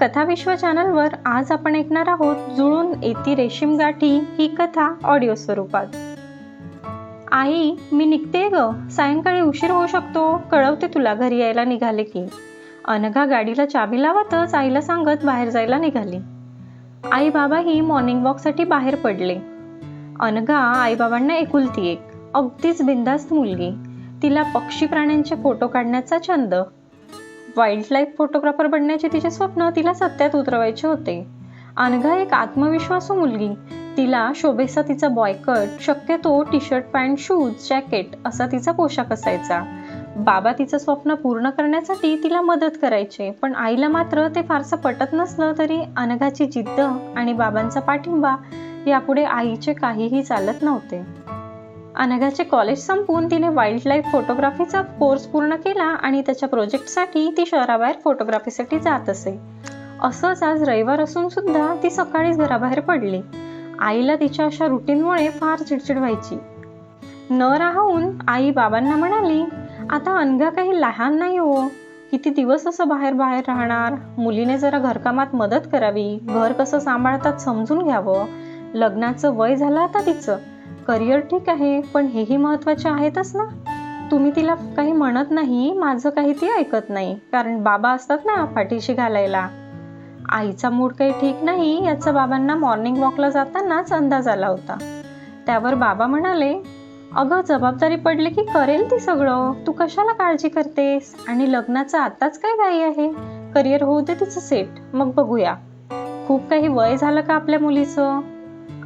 कथाविश्व चॅनलवर आज आपण ऐकणार आहोत जुळून येती रेशीम गाठी ही कथा ऑडिओ स्वरूपात. आई मी निघते ग. सायंकाळी उशीर होऊ शकतो. कळवते तुला घरी यायला निघाले की. अनघा गाडीला चावी लावतच आईला सांगत बाहेर जायला निघाली. आई बाबाही मॉर्निंग वॉकसाठी बाहेर पडले. अनघा आईबाबांना एकुलती एक अगदीच बिंदास्त मुलगी. तिला पक्षी प्राण्यांचे फोटो काढण्याचा छंद वाईल्ड लाईफ फोटोग्राफर बनण्याचे तिचे स्वप्न तिला सत्यात उतरवायचे होते. अनघा एक आत्मविश्वासू मुलगी. तिला शोभेचा तिचा बॉयकट शक्यतो T shirt pant shoes jacket असा तिचा पोशाख असायचा. बाबा तिचं स्वप्न पूर्ण करण्यासाठी तिला मदत करायचे पण आईला मात्र ते फारसं पटत नसलं तरी अनघाची जिद्द आणि बाबांचा पाठिंबा यापुढे आईचे काहीही चालत नव्हते. अनघाचे कॉलेज संपवून तिने वाईल्ड लाईफ फोटोग्राफीचा कोर्स पूर्ण केला आणि त्याच्या प्रोजेक्टसाठी ती शहराबाहेर फोटोग्राफीसाठी जात असे. असंच आज रविवार असून सुद्धा ती सकाळीच घराबाहेर पडली. आईला तिच्या अशा रुटीनमुळे फार चिडचिड व्हायची. न राहून आई बाबांना म्हणाली आता अनघा काही लहान नाही हो. किती दिवस असं बाहेर बाहेर राहणार? मुलीने जरा घरकामात मदत करावी. घर कसं सांभाळतात समजून घ्यावं. लग्नाचं वय झालं आता तिचं. करिअर ठीक आहे पण हेही महत्त्वाचे आहेतच ना. तुम्ही तिला काही म्हणत नाही माझं काही ती ऐकत नाही कारण बाबा असतात ना पाठीशी घालायला. आईचा मूड काही ठीक नाही याचा बाबांना मॉर्निंग वॉकला जातानाच अंदाज आला होता. त्यावर बाबा म्हणाले अगं जबाबदारी पडली की करेल ती सगळं. तू कशाला काळजी करतेस? आणि लग्नाचं आताच काय घाई आहे? करिअर होऊ दे तिचं सेट मग बघूया. खूप काही वय झालं का आपल्या मुलीचं?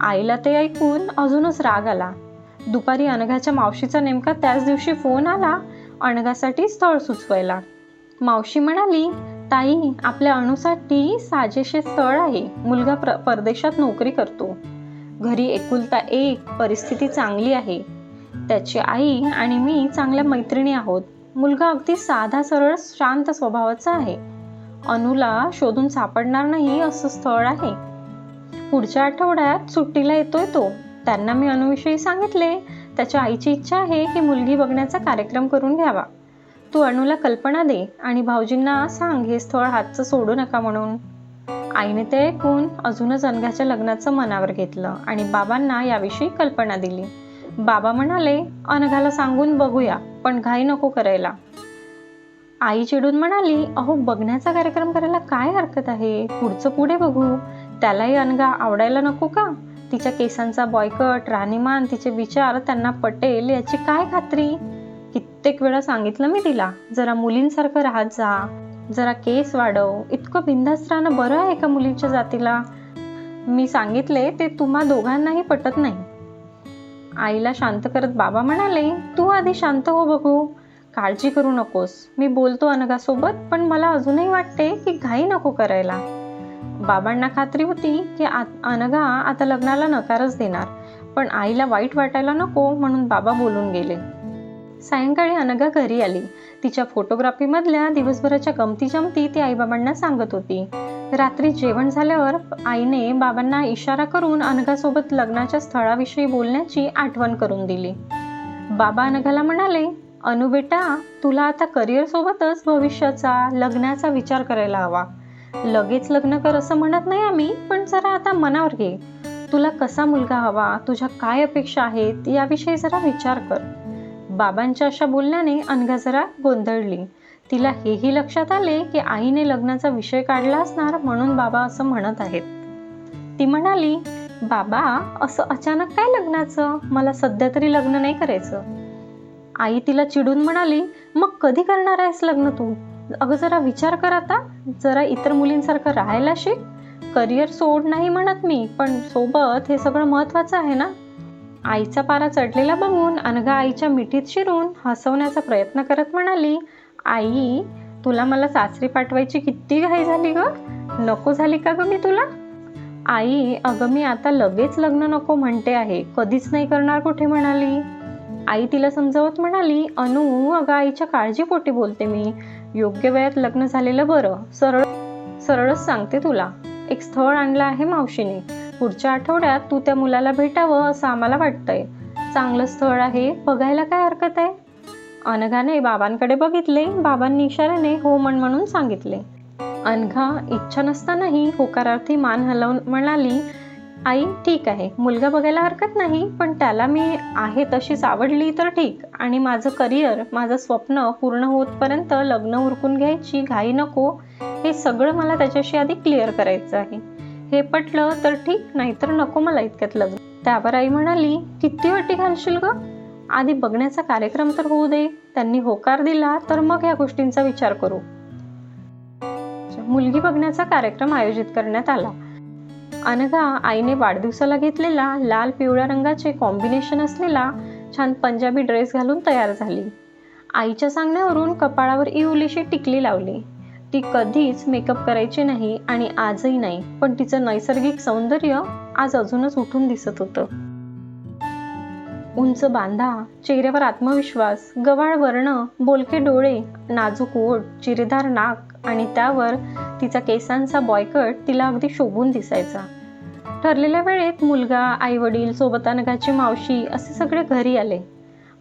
आईला ते ऐकून अजूनच राग आला. दुपारी अनघाच्या मावशीचा नेमका त्याच दिवशी फोन आला अनघासाठी स्थळ सुचवायला. मावशी म्हणाली ताई आपल्या अणूसाठी साजेशे स्थळ आहे. मुलगा प्र परदेशात नोकरी करतो. घरी एकुलता एक परिस्थिती चांगली आहे. त्याची आई आणि मी चांगल्या मैत्रिणी आहोत. मुलगा अगदी साधा सरळ शांत स्वभावाचा आहे. अनुला शोधून सापडणार नाही असं स्थळ आहे. पुढच्या आठवड्यात सुट्टीला येतोय तो. त्यांना मी अनुविषयी सांगितले. त्याच्या आईची इच्छा आहे की मुलगी बघण्याचा कार्यक्रम करून घ्यावा. तू अणूला कल्पना दे आणि भाऊजींना सांग हे स्थळ हातचं सोडू नका म्हणून. आईने ते ऐकून अजूनच अनघाच्या लग्नाचं मनावर घेतलं आणि बाबांना याविषयी कल्पना दिली. बाबा म्हणाले अनघाला सांगून बघूया पण घाई नको करायला. आई चिडून म्हणाली अहो बघण्याचा कार्यक्रम करायला काय हरकत आहे? पुढचं पुढे बघू. त्यालाही अनघा आवडायला नको का? तिच्या केसांचा बॉयकट राहणीमान तिचे विचार त्यांना पटेल याची काय खात्री? कित्येक वेळा सांगितलं मी तिला जरा मुलींसारखं राहत जा जरा केस वाढव इतकं बिंदास्त राहणं बरं आहे का मुलींच्या जातीला? मी सांगितले ते तुम्हा दोघांनाही पटत नाही. आईला शांत करत बाबा म्हणाले तू आधी शांत हो बघू. काळजी करू नकोस. मी बोलतो अनघासोबत पण मला अजूनही वाटते की घाई नको करायला. बाबांना खात्री होती की अनघा आता लग्नाला नकारच देणार पण आईला वाईट वाटायला नको म्हणून बाबा बोलून गेले. सायंकाळी अनघा घरी आली. तिच्या फोटोग्राफीमधल्या दिवसभराच्या गमती जमती ती आईबाबांना सांगत होती. रात्री जेवण झाल्यावर आईने बाबांना इशारा करून अनघासोबत लग्नाच्या स्थळाविषयी बोलण्याची आठवण करून दिली. बाबा अनघाला म्हणाले अनु बेटा तुला आता करिअर सोबतच भविष्याचा लग्नाचा विचार करायला हवा. लगेच लग्न कर असं म्हणत नाही आम्ही पण जरा आता मनावर घे. तुला कसा मुलगा हवा तुझ्या काय अपेक्षा आहेत याविषयी जरा विचार कर. बाबांच्या अशा बोलण्याने अनघा जरा गोंधळली. तिला हेही लक्षात आले की आईने लग्नाचा विषय काढला असणार म्हणून बाबा असं म्हणत आहेत. ती म्हणाली बाबा असं अचानक काय लग्नाचं? मला सध्या तरी लग्न नाही करायचं. आई तिला चिडून म्हणाली मग कधी करणार आहेस लग्न तू? अगं जरा विचार कर आता. जरा इतर मुलींसारखं राहायला शिक. करिअर सोड नाही म्हणत मी पण सोबत हे सगळं महत्वाचं आहे ना? आईचा पारा चढलेला बघून अनघा आईच्या मिठीत शिरून हसवण्याचा प्रयत्न करत म्हणाली आई तुला मला सासरी पाठवायची किती घाई झाली ग? नको झाली का ग मी तुला? आई अगं मी आता लगेच लग्न नको म्हणते आहे. कधीच नाही करणार कुठे म्हणाली. आई तिला समजावत म्हणाली अनु अगं आईच्या काळजीपोटी बोलते मी. योग्य वेळेत लग्न झालेलं बरं. सरळ सरळच सांगते तुला. एक स्थळ आणलं आहे मावशीने. पुढच्या आठवड्यात तू त्या मुलाला भेटावं असं आम्हाला वाटतंय. चांगलं स्थळ आहे. बघायला काय हरकत आहे? अनघाने बाबांकडे बघितले. बाबांनी इशाऱ्याने हो म्हण म्हणून सांगितले. अनघा इच्छा नसतानाही होकारार्थी मान हलवून म्हणाली आई ठीक आहे. मुलगा बघायला हरकत नाही पण त्याला मी आहे तशीच आवडली तर ठीक. आणि माझं करिअर माझं स्वप्न पूर्ण होतपर्यंत लग्न उरकून घ्यायची घाई नको हे सगळं मला त्याच्याशी आधी क्लिअर करायचं आहे. हे पटलं तर ठीक नाहीतर नको मला इतक्यात लग्न. त्यावर आई म्हणाली किती वाटी घालशील ग? आधी बघण्याचा कार्यक्रम तर होऊ दे. त्यांनी होकार दिला तर मग या गोष्टींचा विचार करू. मुलगी बघण्याचा कार्यक्रम आयोजित करण्यात आला. अनघा आईने वाढदिवसाला घेतलेला लाल पिवळ्या रंगाचे कॉम्बिनेशन असलेला छान पंजाबी ड्रेस घालून तयार झाली. आईच्या सांगण्यावरून कपाळावर इवलीशी टिकली लावली. ती कधीच मेकअप करायची नाही आणि आजही नाही पण तिचं नैसर्गिक सौंदर्य आज अजूनच उठून दिसत होतं. उंच बांधा चेहऱ्यावर आत्मविश्वास गवाळ वर्ण बोलके डोळे नाजूक ओठ चिरेदार नाक आणि त्यावर तिचा केसांचा बॉयकट तिला अगदी शोभून दिसायचा. ठरलेल्या वेळेत मुलगा आई वडील सोबत अनघाची मावशी असे सगळे घरी आले.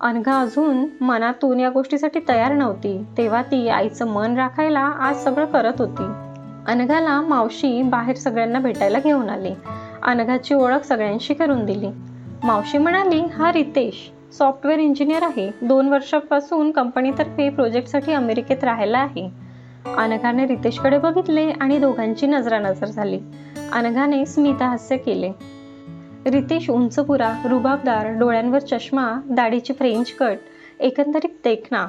अनघा अजून मनातून या गोष्टीसाठी तयार नव्हती. तेव्हा ती आईचं मन राखायला आज सगळं करत होती. अनघाला मावशी बाहेर सगळ्यांना भेटायला घेऊन आली. अनघाची ओळख सगळ्यांशी करून दिली. मावशी म्हणाली हा रितेश सॉफ्टवेअर इंजिनियर आहे. दोन वर्षापासून कंपनीतर्फे प्रोजेक्टसाठी अमेरिकेत राहायला आहे. अनघाने रितेशकडे बघितले आणि दोघांची नजरानजर झाली. अनघाने स्मिता हास्य केले. रितेश उंचपुरा रुबाबदार डोळ्यांवर चष्मा दाढीची फ्रेंच कट एकंदरीत देखना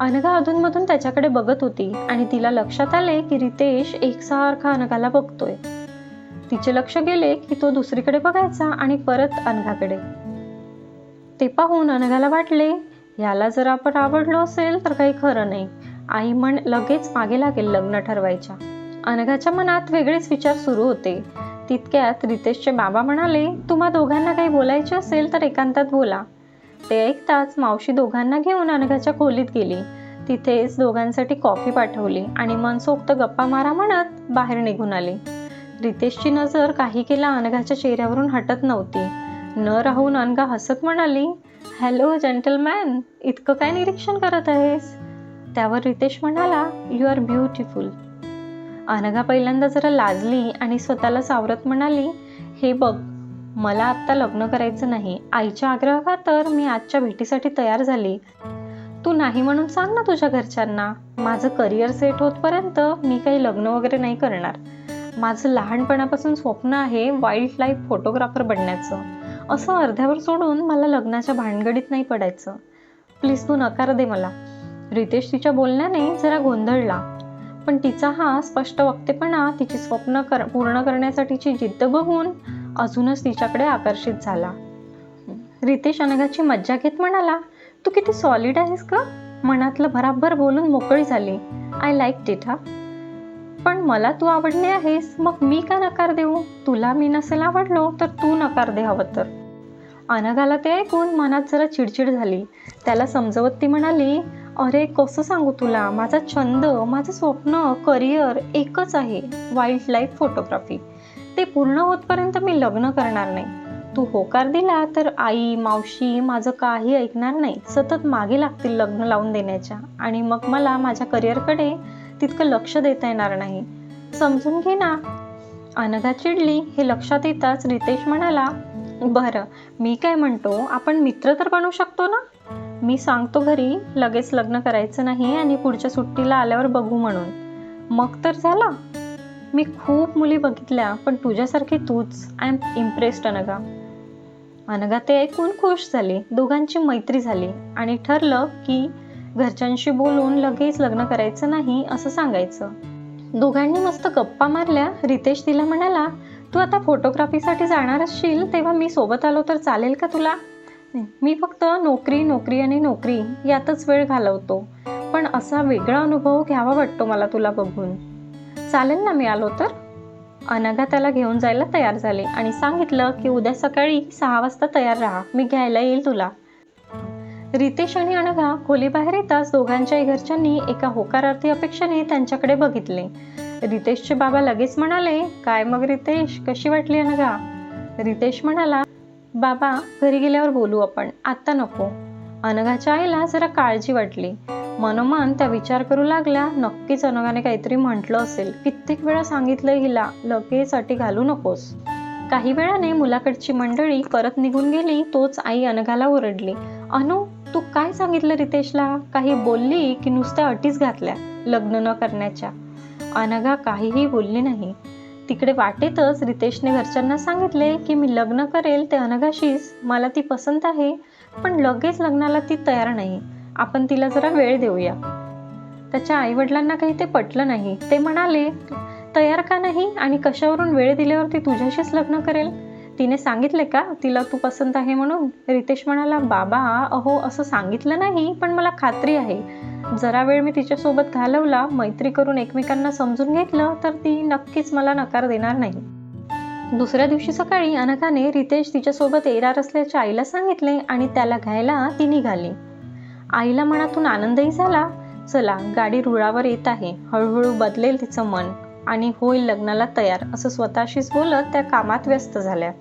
अनघा अधूनमधून त्याच्याकडे बघत होती आणि तिला लक्षात आले की रितेश एकसारखा अनघाला बघतोय. तिचे लक्ष गेले की तो दुसरीकडे बघायचा आणि परत अनघाकडे. ते पाहून अनघाला वाटले याला जर आपण आवडलो असेल तर काही खरं नाही. आई म्हण लगेच मागे लागेल लग्न ठरवायच्या. अनघाच्या मनात वेगळेच विचार सुरू होते. तितक्यात रितेशचे बाबा म्हणाले तुम्हा दोघांना काही बोलायचे असेल तर एकांतात बोला. ते ऐकताच मावशी दोघांना घेऊन अनघाच्या खोलीत गेली. तिथेच दोघांसाठी कॉफी पाठवली आणि मनसोक्त गप्पा मारा म्हणत बाहेर निघून आली. रितेशची नजर काही केला अनघाच्या चेहऱ्यावरून हटत नव्हती. न राहून अनघा हसत म्हणाली हॅलो जेंटलमॅन इतकं काय निरीक्षण करत आहेस? त्यावर रितेश म्हणाला यू आर ब्युटिफुल अनघा पहिल्यांदा जरा लाजली आणि स्वतःला सावरत म्हणाली हे बघ मला आत्ता लग्न करायचं नाही. आईच्या आग्रहाखातर मी आजच्या भेटीसाठी तयार झाली. तू नाही म्हणून सांग ना तुझ्या घरच्यांना. माझं करिअर सेट होतपर्यंत मी काही लग्न वगैरे नाही करणार. माझं लहानपणापासून स्वप्न आहे वाईल्ड लाईफ फोटोग्राफर बनण्याचं. असं अर्ध्यावर सोडून मला लग्नाच्या भानगडीत नाही पडायचं. प्लीज तू नकार दे मला. रितेश तिच्या बोलण्याने जरा गोंधळला. पण तिचा हा स्पष्ट वक्तेपणा तिची स्वप्न कर पूर्ण करण्यासाठीची जिद्द बघून अजूनच तिच्याकडे आकर्षित झाला. रितेश अनघाची मज्जा घेत म्हणाला तू किती सॉलिड आहेस का मनातलं भराभर बोलून मोकळी झाली. आय लाईक डेटा हा. पण मला तू आवडले आहेस. मग मी का नकार देऊ? तुला मी नसेल आवडलो तर तू नकार दे हवं तर. अनघाला ते ऐकून मनात जरा चिडचिड झाली. त्याला समजवत ती म्हणाली अरे कसं सांगू तुला? माझा छंद माझं स्वप्न करिअर एकच आहे. Wildlife photography. ते पूर्ण होतपर्यंत मी लग्न करणार नाही. तू होकार दिला तर आई मावशी माझं काही ऐकणार नाही. सतत मागे लागतील लग्न लावून देण्याच्या. आणि मग मला माझ्या करिअरकडे तितकं लक्ष देता येणार नाही. समजून घे ना. अनघा चिडली हे लक्षात येताच रितेश म्हणाला बरं मी काय म्हणतो? आपण मित्र तर बनू शकतो ना? मी सांगतो घरी लगेच लग्न करायचं नाही आणि पुढच्या सुट्टीला आल्यावर बघू म्हणून. मग तर झाला. मी खूप मुली बघितल्या पण तुझ्यासारखी तूच. I am impressed Anagha. Anagha ते ऐकून खुश झाली. दोघांची मैत्री झाली आणि ठरलं की घरच्यांशी बोलून लगेच लग्न करायचं नाही असं सांगायचं. दोघांनी मस्त गप्पा मारल्या. रितेश तिला म्हणाला तू आता फोटोग्राफीसाठी जाणार असशील तेव्हा मी सोबत आलो तर चालेल का तुला? मी फक्त नोकरी नोकरी आणि नोकरी यातच वेळ घालवतो. पण असा वेगळा अनुभव घ्यावा वाटतो मला तुला बघून. चालेल ना मी आलो तर? अनघा त्याला घेऊन जायला तयार झाले आणि सांगितलं की उद्या सकाळी सहा वाजता तयार राहा. मी घ्यायला येईल तुला. रितेश आणि अनघा खोलीबाहेर येताच दोघांच्याही घरच्यांनी एका होकारार्थी अपेक्षेने त्यांच्याकडे बघितले. रितेशचे बाबा लगेच म्हणाले काय मग रितेश? कशी वाटली अनघा? रितेश म्हणाला बाबा घरी गेल्यावर बोलू आपण आत्ता नको. अनघाच्या आईला जरा काळजी वाटली. मनोमन त्या विचार करू लागल्या नक्कीच अनघाने काहीतरी म्हटलं असेल. कित्येक वेळा सांगितलं हिला लगेच अटी घालू नकोस. काही वेळाने मुलाकडची मंडळी परत निघून गेली तोच आई अनघाला ओरडली अनु तू काय सांगितलं रितेशला? काही बोलली की नुसत्या अटीच घातल्या लग्न न करण्याच्या? अनघा काहीही बोलली नाही. तिकडे वाटेतच रितेशने घरच्यांना सांगितले की मी लग्न करेल ते अनघाशीच मला ती पसंत आहे पण लगेच लग्नाला ती तयार नाही. आपण तिला जरा वेळ देऊया. त्याच्या आईवडिलांना काही ते पटलं नाही. ते म्हणाले तयार का नाही आणि कशावरून वेळ दिल्यावर ती तुझ्याशीच लग्न करेल? तिने सांगितले का? तिला तू पसंत आहे म्हणून? रितेश म्हणाला बाबा अहो असं सांगितलं नाही पण मला खात्री आहे. जरा वेळ मी तिच्यासोबत घालवला मैत्री करून एकमेकांना समजून घेतलं तर ती नक्कीच मला नकार देणार नाही. दुसऱ्या दिवशी सकाळी अनघाने रितेश तिच्यासोबत येणार असल्याच्या आईला सांगितले आणि त्याला घ्यायला ती निघाली. आईला मनातून आनंदही झाला. चला गाडी रुळावर येत आहे. हळूहळू बदलेल तिचं मन आणि होईल लग्नाला तयार असं स्वतःशीच बोलत त्या कामात व्यस्त झाल्या.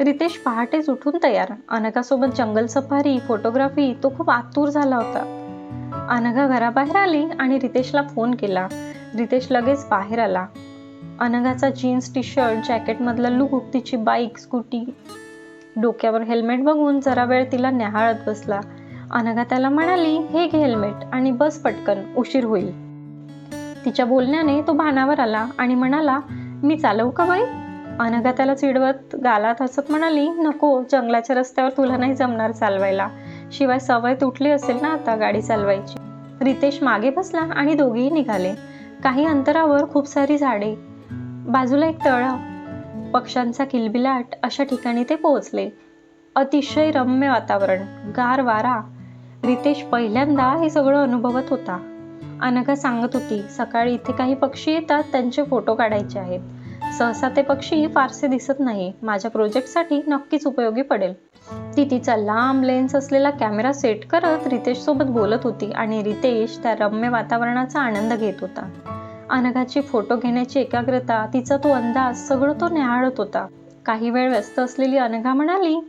रितेश पहाटेच उठून तयार. अनघासोबत जंगल सफारी फोटोग्राफी तो खूप आतुर झाला होता. अनघा घराबाहेर आली आणि रितेशला फोन केला. रितेश लगेच बाहेर आला. अनघाचा जीन्स टी शर्ट जॅकेटमधला लुक तिची बाईक स्कूटी. डोक्यावर हेल्मेट बघून जरा वेळ तिला न्याहाळत बसला. अनघा त्याला म्हणाली हे घे हेल्मेट आणि बस पटकन उशीर होईल. तिच्या बोलण्याने तो भानावर आला आणि म्हणाला मी चालवू का बाई? अनघा त्याला चिडवत गालात हसत म्हणाली नको जंगलाच्या रस्त्यावर तुला नाही जमणार चालवायला. शिवाय सवय तुटली असेल ना आता गाडी चालवायची. रितेश मागे बसला आणि दोघेही निघाले. काही अंतरावर खूप सारी झाडे बाजूला एक तळा पक्ष्यांचा किलबिलाट अशा ठिकाणी ते पोहोचले. अतिशय रम्य वातावरण गार वारा. रितेश पहिल्यांदा हे सगळं अनुभवत होता. अनघा सांगत होती सकाळी इथे काही पक्षी येतात त्यांचे फोटो काढायचे आहेत. सहसा ते पक्षी फारसे दिसत नाही. माझ्या प्रोजेक्टसाठी नक्कीच उपयोगी पडेल. ती तिचा लांब लेन्स असलेला कॅमेरा सेट करत रितेश सोबत बोलत होती आणि रितेश त्या रम्य वातावरणाचा आनंद घेत होता. अनघाची फोटो घेण्याची एकाग्रता तिचा तो अंदाज सगळं तो न्याहाळत होता. काही वेळ व्यस्त असलेली अनघा म्हणाली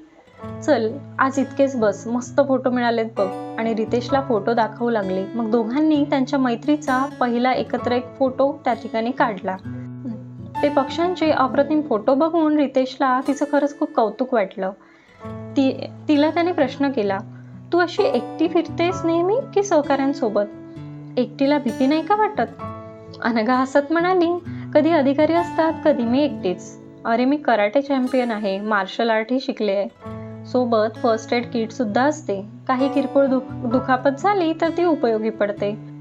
चल आज इतकेच बस मस्त फोटो मिळालेत बघ. आणि रितेशला फोटो दाखवू लागले. मग दोघांनी त्यांच्या मैत्रीचा पहिला एकत्र एक फोटो त्या ठिकाणी काढला. ते पक्ष्यांचे अप्रतिम फोटो बघून रितेशला तिचं खरंच खूप कौतुक वाटलं. ती तिला त्याने प्रश्न केला तू अशी एकटी फिरतेस नेहमी की सहकाऱ्यांसोबत? एकटीला भीती नाही का वाटत? अनघा हसत म्हणाली कधी अधिकारी असतात कधी मी एकटीच. अरे मी कराटे चॅम्पियन आहे मार्शल आर्टही शिकले आहे. सोबत फर्स्ट एड किट सुद्धा असते. काही किरकोळ दुख दुखापत झाली तर ती उपयोगी पडते.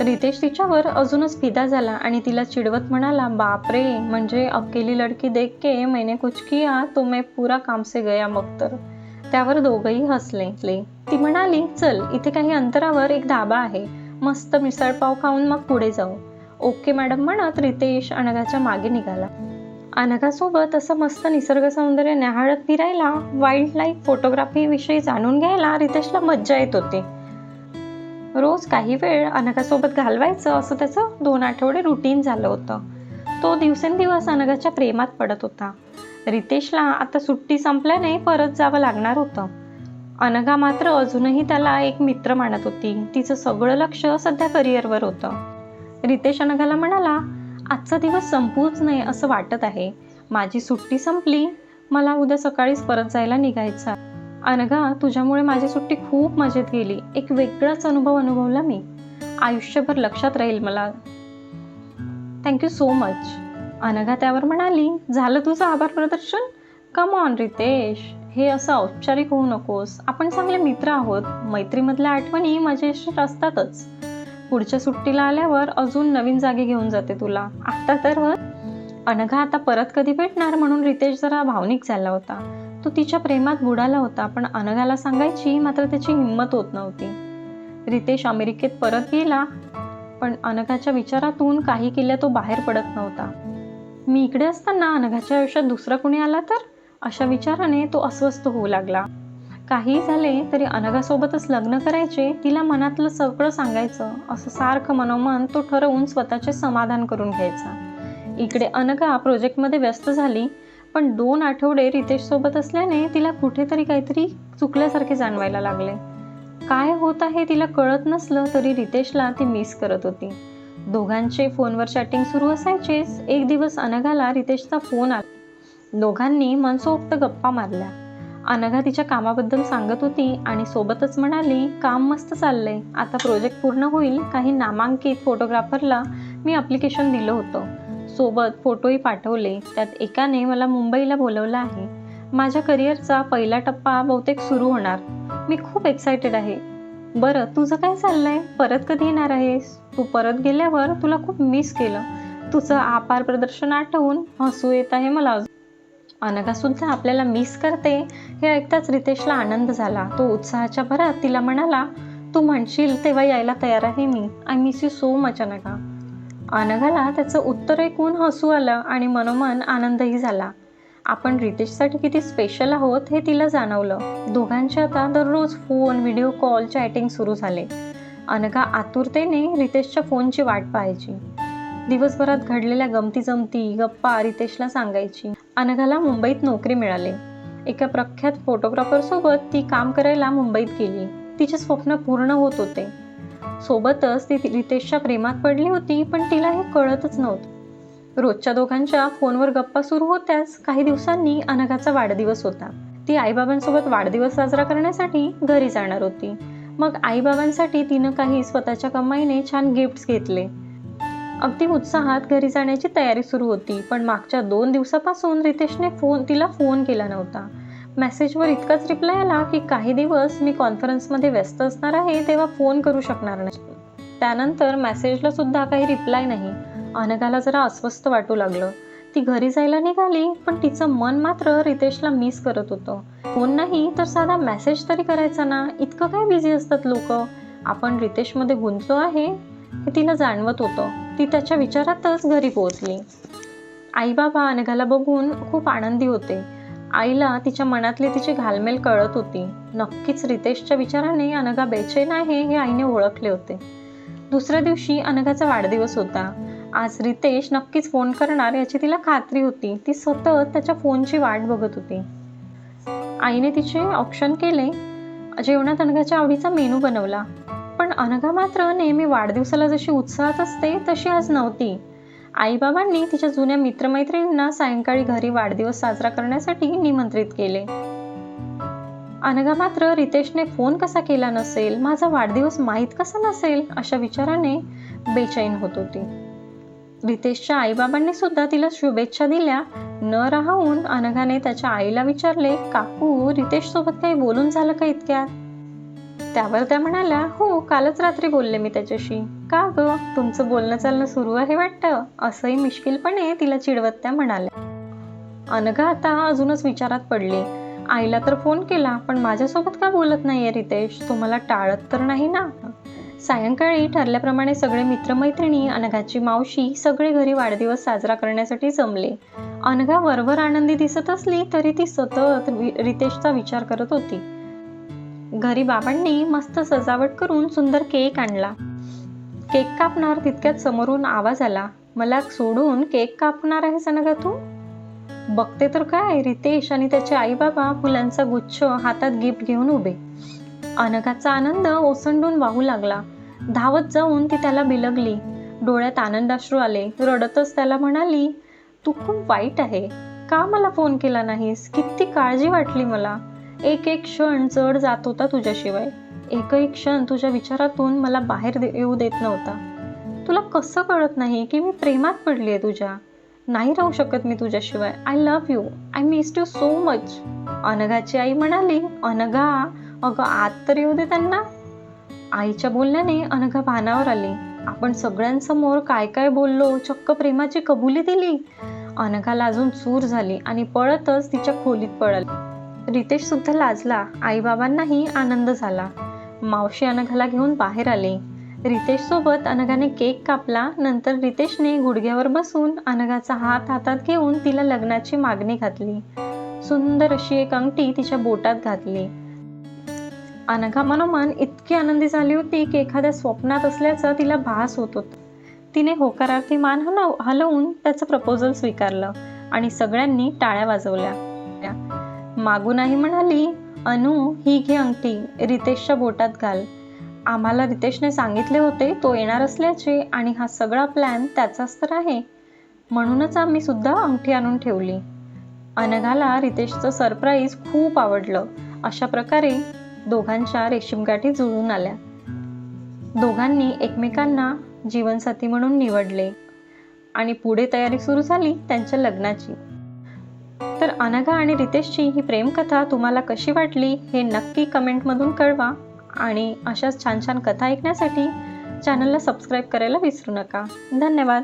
रितेश तिच्यावर अजूनच फिदा झाला आणि तिला चिडवत म्हणाला बापरे म्हणजे अकेली लडकी देख के मैंने कुछ किया तो मैं पुरा काम से गया मग तर. त्यावर दोघही हसले. ती म्हणाली चल इथे काही अंतरावर एक धाबा आहे. मस्त मिसळपाव खाऊन मग पुढे जाऊ. ओके मॅडम म्हणत रितेश अनघाच्या मागे निघाला. अनघासोबत असं मस्त निसर्ग सौंदर्य न्याहाळत फिरायला वाईल्ड लाईफ फोटोग्राफी विषयी जाणून घ्यायला रितेशला मज्जा येत होती. रोज काही वेळ अनघासोबत घालवायचं असं त्याचं दोन आठवडे रुटीन झालं होतं. तो दिवसेंदिवस अनघाच्या प्रेमात पडत होता. रितेशला आता सुट्टी संपल्याने परत जावं लागणार होतं. अनघा मात्र अजूनही त्याला एक मित्र मानत होती. तिचं सगळं लक्ष सध्या करिअरवर होतं. रितेश अनघाला म्हणाला आजचा दिवस संपूच नाही असं वाटत आहे. माझी सुट्टी संपली. मला उद्या सकाळीच परत जायला निघायचं अनघा तुझ्यामुळे माझी सुट्टी खूप मजेत गेली. एक वेगळाच अनुभव अनुभवला मी. आयुष्यभर लक्षात राहील मला. थँक्यू सो मच अनघा त्यावर म्हणाली झालं तुझं आभार प्रदर्शन? Come on Ritesh. हे असं औपचारिक होऊ नकोस. आपण चांगले मित्र आहोत. मैत्रीमधल्या आठवणी मजेशीर असतातच पुढच्या सुट्टीला आल्यावर अजून नवीन जागे घेऊन जाते तुला. आता तर अनघा आता परत कधी भेटणार म्हणून रितेश जरा भावनिक झाला होता. तो तिच्या प्रेमात बुडाला होता. पण अनघाला सांगायची मात्र त्याची हिंमत होत नव्हती. रितेश अमेरिकेत परत गेला पण अनघाच्या विचारातून काही केल्या तो बाहेर पडत नव्हता. मी इकडे असताना अनघाच्या आयुष्यात दुसरा कुणी आला तर? अशा विचाराने तो अस्वस्थ होऊ लागला. काही झाले तरी अनघासोबतच लग्न करायचे तिला मनातलं सगळं सांगायचं असं सारखं मनोमन तो ठरवून स्वतःचे समाधान करून घ्यायचा. इकडे अनघा प्रोजेक्टमध्ये व्यस्त झाली पण दोन आठवडे रितेश सोबत असल्याने तिला कुठेतरी काहीतरी चुकल्यासारखे जाणवायला लागले. काय होत आहे तिला कळत नसलं तरी रितेशला ती मिस करत होती. दोघांचे फोनवर चॅटिंग सुरू असायचेच. एक दिवस अनघाला रितेशचा फोन आला. दोघांनी मनसोक्त गप्पा मारल्या. अनघा तिच्या कामाबद्दल सांगत होती आणि सोबतच म्हणाली काम मस्त चाललंय. आता प्रोजेक्ट पूर्ण होईल. काही नामांकित फोटोग्राफरला मी अप्लिकेशन दिलं होतं. सोबत फोटोही पाठवले. त्यात एकाने मला मुंबईला बोलवलं आहे. माझ्या करिअरचा पहिला टप्पा बहुतेक सुरू होणार. मी खूप एक्सायटेड आहे. बरं तुझं काय चाललंय? परत कधी येणार आहेस? तू परत गेल्यावर तुला खूप मिस केलं. तुझं आपार प्रदर्शन आठवून हसू येत आहे मला अजून. अनघा सुद्धा आपल्याला मिस करते. हे ऐकताच रितेशला आनंद झाला. तो उत्साहाच्या भरात तिला म्हणाला तू म्हणशील तेव्हा यायला तयार आहे मी. I miss you so much Anagha. अनघाला त्याचं उत्तर ऐकून हसू आलं आणि मनोमन आनंदही झाला. आपण रितेशसाठी किती स्पेशल आहोत हे तिला जाणवलं. दोघांचे आता दररोज फोन व्हिडिओ कॉल चॅटिंग सुरू झाले. अनघा आतुरतेने रितेशच्या फोनची वाट पाहायची. दिवसभरात घडलेल्या गमती जमती गप्पा रितेशला सांगायची. अनघाला मुंबईत नोकरी मिळाली. एका प्रख्यात फोटोग्राफरसोबत ती काम करायला मुंबईत गेली. तिचे स्वप्न पूर्ण होत होते. सोबतच ती रितेशच्या प्रेमात पडली होती पण तिला हे कळतच नव्हतं. रोजच्या दोघांच्या फोनवर गप्पा सुरू होत्याच काही दिवसांनी अनघाचा वाढदिवस होता. ती आईबाबांसोबत वाढदिवस साजरा करण्यासाठी घरी जाणार होती. मग आईबाबांसाठी तिनं काही स्वतःच्या कमाईने छान गिफ्ट्स घेतले. अगदी उत्साहात घरी जाण्याची तयारी सुरू होती पण मागच्या दोन दिवसापासून रितेशने फोन तिला फोन केला नव्हता. मेसेजवर इतकाच रिप्लाय आला की काही दिवस मी कॉन्फरन्समध्ये व्यस्त असणार आहे तेव्हा फोन करू शकणार नाही. त्यानंतर मेसेजला सुद्धा काही रिप्लाय नाही. अनघाला जरा अस्वस्थ वाटू लागलं. ती घरी जायला निघाली पण तिचं मन मात्र रितेशला मिस करत होतं. फोन नाही तर साधा मेसेज तरी करायचा ना? इतकं काय बिझी असतात लोक? आपण रितेशमध्ये गुंतलो आहे हे तिला जाणवत होतं. ती त्याच्या विचारातच घरी पोहोचली. आई बाबा अनघाला बघून खूप आनंदी होते. आईला तिच्या मनातली तिची घालमेल कळत होती. नक्कीच रितेशच्या विचाराने अनघा बेचैन आहे हे आईने ओळखले होते. दुसऱ्या दिवशी अनघाचा वाढदिवस होता. आज रितेश नक्कीच फोन करणार याची तिला खात्री होती. ती सतत त्याच्या फोनची वाट बघत होती. आईने तिचे ऑप्शन केले. जेवणात अनघाच्या आवडीचा मेनू बनवला. पण अनघा मात्र नेहमी वाढदिवसाला जशी उत्साहात असते तशी आज नव्हती. आईबाबांनी तिच्या जुन्या मित्रमैत्रिणींना सायंकाळी घरी वाढदिवस साजरा करण्यासाठी निमंत्रित केले. अनघा मात्र रितेशने फोन कसा केला नसेल माझा वाढदिवस माहीत कसा नसेल अशा विचाराने बेचैन होत होती. रितेशच्या आईबाबांनी सुद्धा तिला शुभेच्छा दिल्या. न राहून अनघाने त्याच्या आईला विचारले काकू रितेश सोबत काही बोलून झालं का इतक्यात? त्यावर त्या म्हणाल्या हो कालच रात्री बोलले मी त्याच्याशी. का ग? तुमचं बोलणं चालणं सुरू आहे वाटतं? असंही मिश्किलपणे तिला चिडवत त्या म्हणाल्या. अनघा आता अजूनच विचारात पडली. आईला तर फोन केला पण माझ्यासोबत का बोलत नाहीये रितेश? तुम्हाला टाळत तर नाही ना? सायंकाळी ठरल्याप्रमाणे सगळे मित्रमैत्रिणी अनघाची मावशी सगळे घरी वाढदिवस साजरा करण्यासाठी जमले. अनघा वरवर आनंदी दिसत असली तरी ती सतत रितेशचा विचार करत होती. घरी बाबांनी मस्त सजावट करून सुंदर केक आणला. केक कापणार तितक्यात समोरून आवाज आला मला सोडून केक कापणार आहेस अनघा तू? बघते तर काय रितेश आणि त्याचे आई बाबा फुलांचा गुच्छ हातात गिफ्ट घेऊन उभे. अनघाचा आनंद ओसंडून वाहू लागला. धावत जाऊन ती त्याला बिलगली. डोळ्यात आनंदाश्रू आले. रडतच त्याला म्हणाली तू खूप वाईट आहे. का मला फोन केला नाहीस? किती काळजी वाटली मला. एक एक क्षण जड जात होता तुझ्याशिवाय. एकही क्षण तुझ्या विचारातून मला बाहेर येऊ देत नव्हता. तुला कसं कळत नाही की मी प्रेमात पडली आहे तुझ्या? नाही राहू शकत मी तुझ्याशिवाय. I love you I miss you so much अनघाची आई म्हणाली अनघा अगं आत तर येऊ दे त्यांना. आईच्या बोलण्याने अनघा भानावर आली. आपण सगळ्यांसमोर काय काय बोललो चक्क प्रेमाची कबुली दिली. अनघाला अजून चूर झाली आणि पळतच तिच्या खोलीत पळाली. रितेश सुद्धा लाजला. आईबाबांनाही आनंद झाला. मावशी अनघाला घेऊन बाहेर आले. रितेश सोबत अनघाने केक कापला. नंतर रितेशने गुडघ्यावर बसून अनघाचा हात हातात घेऊन तिला लग्नाची मागणी घातली. सुंदर अशी एक अंगठी तिच्या बोटात घातली. अनघा मनोमन इतकी आनंदी झाली होती की एखाद्या स्वप्नात असल्याचा तिला भास होत होता. तिने होकारार्थी मान हलव हलवून त्याचं प्रपोजल स्वीकारलं आणि सगळ्यांनी टाळ्या वाजवल्या. मागूनही म्हणाली अनु ही घे अंगठी रितेशच्या बोटात घाल. आम्हाला रितेशने सांगितले होते तो येणार असल्याचे आणि हा सगळा प्लॅन त्याचाच तर आहे. म्हणूनच आम्ही सुद्धा अंगठी आणून ठेवली. अनघाला रितेशचं सरप्राईज खूप आवडलं. अशा प्रकारे दोघांच्या रेशीमगाठी जुळून आल्या. दोघांनी एकमेकांना जीवनसाथी म्हणून निवडले. आणि पुढे तयारी सुरू झाली त्यांच्या लग्नाची. तर अनघा आणि रितेशची ही प्रेमकथा तुम्हाला कशी वाटली हे नक्की कमेंटमधून कळवा. आणि अशाच छान छान कथा ऐकण्यासाठी चॅनलला सबस्क्राईब करायला विसरू नका. धन्यवाद.